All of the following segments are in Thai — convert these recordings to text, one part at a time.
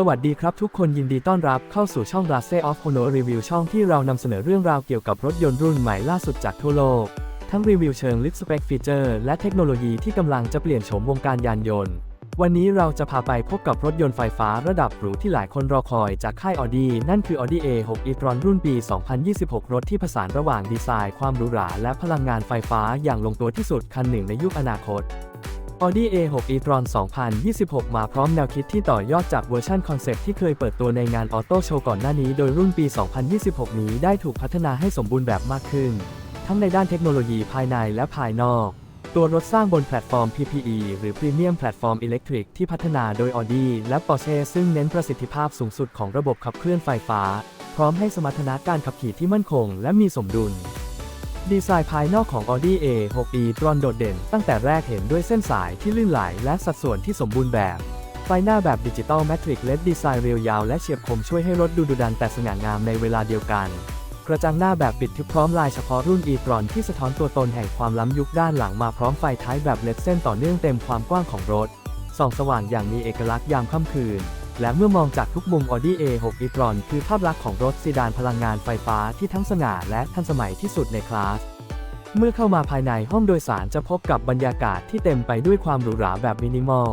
สวัสดีครับทุกคนยินดีต้อนรับเข้าสู่ช่อง r a c e of Hono Review ช่องที่เรานำเสนอเรื่องราวเกี่ยวกับรถยนต์รุ่นใหม่ล่าสุดจากทั่วโลก ทั้งรีวิวเชิงลึกสเปคฟีเจอร์และเทคโนโลยีที่กำลังจะเปลี่ยนโฉมวงการยานยนต์ วันนี้เราจะพาไปพบกับรถยนต์ไฟฟ้าระดับหรูที่หลายคนรอคอยจากค่าย Audi นั่นคือ Audi A6 e-tron รุ่นปี 2026 รถที่ผสานระหว่างดีไซน์ความหรูหราและพลังงานไฟฟ้าอย่างลงตัวที่สุดคันหนึ่งในยุคอนาคต Audi A6 e-tron 2026 มาพร้อมแนวคิดที่ต่อยอดจากเวอร์ชันคอนเซปต์ที่เคยเปิดตัวในงานออโต้โชว์ก่อนหน้านี้โดยรุ่นปี 2026 นี้ได้ถูกพัฒนาให้สมบูรณ์แบบมากขึ้น ทั้งในด้านเทคโนโลยีภายในและภายนอก ตัวรถสร้างบนแพลตฟอร์ม PPE หรือ Premium Platform Electric ที่พัฒนาโดย Audi และ Porsche ซึ่งเน้นประสิทธิภาพสูงสุดของระบบขับเคลื่อนไฟฟ้า พร้อมให้สมรรถนะการขับขี่ที่มั่นคง และมีสมดุล ดีไซน์ภายนอกของ Audi A6 e-tron โดดเด่น ตั้งแต่แรกเห็นด้วยเส้นสายที่ลื่นไหลและสัดส่วนที่สมบูรณ์แบบ ไฟหน้าแบบดิจิตอลแมทริกเลดดีไซน์เรียวยาวและเฉียบคมช่วยให้รถดูดุดันแต่สง่างามในเวลาเดียวกัน กระจังหน้าแบบปิดทึบพร้อมลายเฉพาะรุ่น e-tron ที่สะท้อนตัวตนแห่งความล้ำยุคด้านหลังมาพร้อมไฟท้ายแบบเลดเส้นต่อเนื่องเต็มความกว้างของรถส่องสว่างอย่างมีเอกลักษณ์ยามค่ำคืน และเมื่อมองจากทุกมุม Audi A6 e-tron คือภาพลักษณ์ของรถซีดานพลังงานไฟฟ้าที่ทั้งสง่าและทันสมัยที่สุดในคลาส เมื่อเข้ามาภายในห้องโดยสารจะพบกับบรรยากาศที่เต็มไปด้วยความหรูหราแบบมินิมอล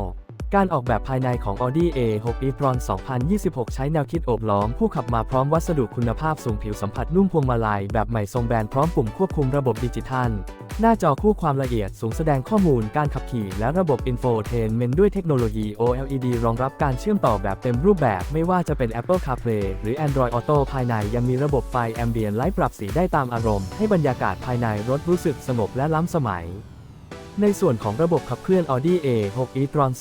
การออกแบบภายในของ Audi A6 e-tron 2026 ใช้แนวคิดโอบล้อม ผู้ขับมาพร้อมวัสดุคุณภาพสูงผิวสัมผัสนุ่มพวงมาลัย แบบใหม่ทรงแบนพร้อมปุ่มควบคุมระบบดิจิทัล หน้าจอคู่ความละเอียดสูงแสดงข้อมูลการขับขี่ และระบบ Infotainment ด้วยเทคโนโลยี OLED รองรับการเชื่อมต่อแบบเต็มรูปแบบ ไม่ว่าจะเป็น Apple CarPlay หรือ Android Auto ภายในยังมีระบบไฟ Ambient Light ปรับสีได้ตามอารมณ์ ให้บรรยากาศภายในรถรู้สึกสงบและล้ำสมัย ในส่วนของระบบขับเคลื่อน Audi A6 e-tron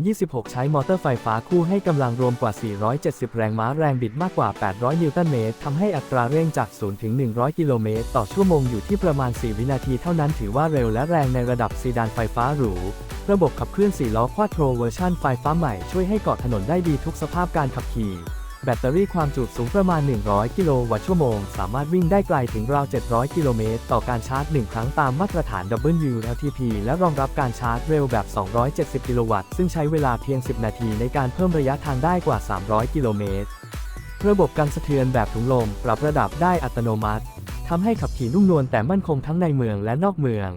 2026 ใช้มอเตอร์ไฟฟ้าคู่ให้กำลังรวมกว่า 470 แรงม้าแรงบิดมากกว่า 800 นิวตันเมตรทำให้อัตราเร่งจาก 0 ถึง 100 กิโลเมตร ต่อชั่วโมงอยู่ที่ประมาณ 4 วินาทีเท่านั้นถือว่าเร็วและแรงในระดับซีดานไฟฟ้าหรู ระบบขับเคลื่อน 4 ล้อควาโทรเวอร์ชันไฟฟ้าใหม่ช่วยให้เกาะถนนได้ดีทุกสภาพการขับขี่ แบตเตอรี่ความจุสูงประมาณ 100 กิโลวัตต์ชั่วโมง สามารถวิ่งได้ไกลถึงราว 700 กิโลเมตร ต่อการชาร์จ 1 ครั้งตามมาตรฐาน WLTP และรองรับการชาร์จเร็วแบบ 270 กิโลวัตต์ ซึ่งใช้เวลาเพียง 10 นาทีในการเพิ่มระยะทางได้กว่า 300 กิโลเมตร ระบบกันสะเทือนแบบถุงลม ปรับระดับได้อัตโนมัติทำให้ขับขี่นุ่มนวลแต่มั่นคงทั้งในเมืองและนอกเมือง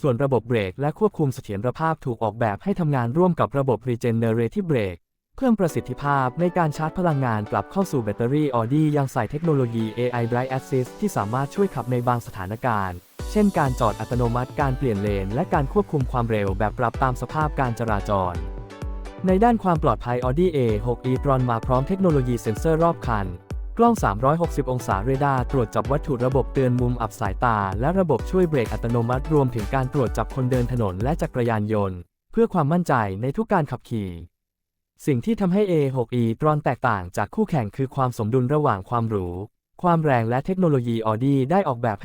ส่วนระบบเบรกและควบคุมเสถียรภาพถูกออกแบบให้ทำงานร่วมกับระบบ Regenerative Brake เพิ่มประสิทธิภาพในการชาร์จพลังงานกลับเข้าสู่แบตเตอรี่ Audi ยังใส่เทคโนโลยี AI Drive Assist ที่สามารถช่วยขับในบางสถานการณ์ เช่นการจอดอัตโนมัติการเปลี่ยนเลน และการควบคุมความเร็วแบบปรับตามสภาพการจราจร ในด้านความปลอดภัย Audi A6 e-tron มาพร้อมเทคโนโลยีเซ็นเซอร์รอบคัน กล้อง 360 องศาเรดาร์ตรวจจับวัตถุระบบเตือนมุมอับสายตา และระบบช่วยเบรกอัตโนมัติรวมถึงการตรวจจับคนเดินถนนและจักรยานยนต์ เพื่อความมั่นใจในทุกการขับขี่ สิ่งที่ทำให้ A6 e-tron แตกต่างจากคู่แข่งคือความสมดุลระหว่างความหรู ความแรงและเทคโนโลยี Audi ได้ออกแบบให้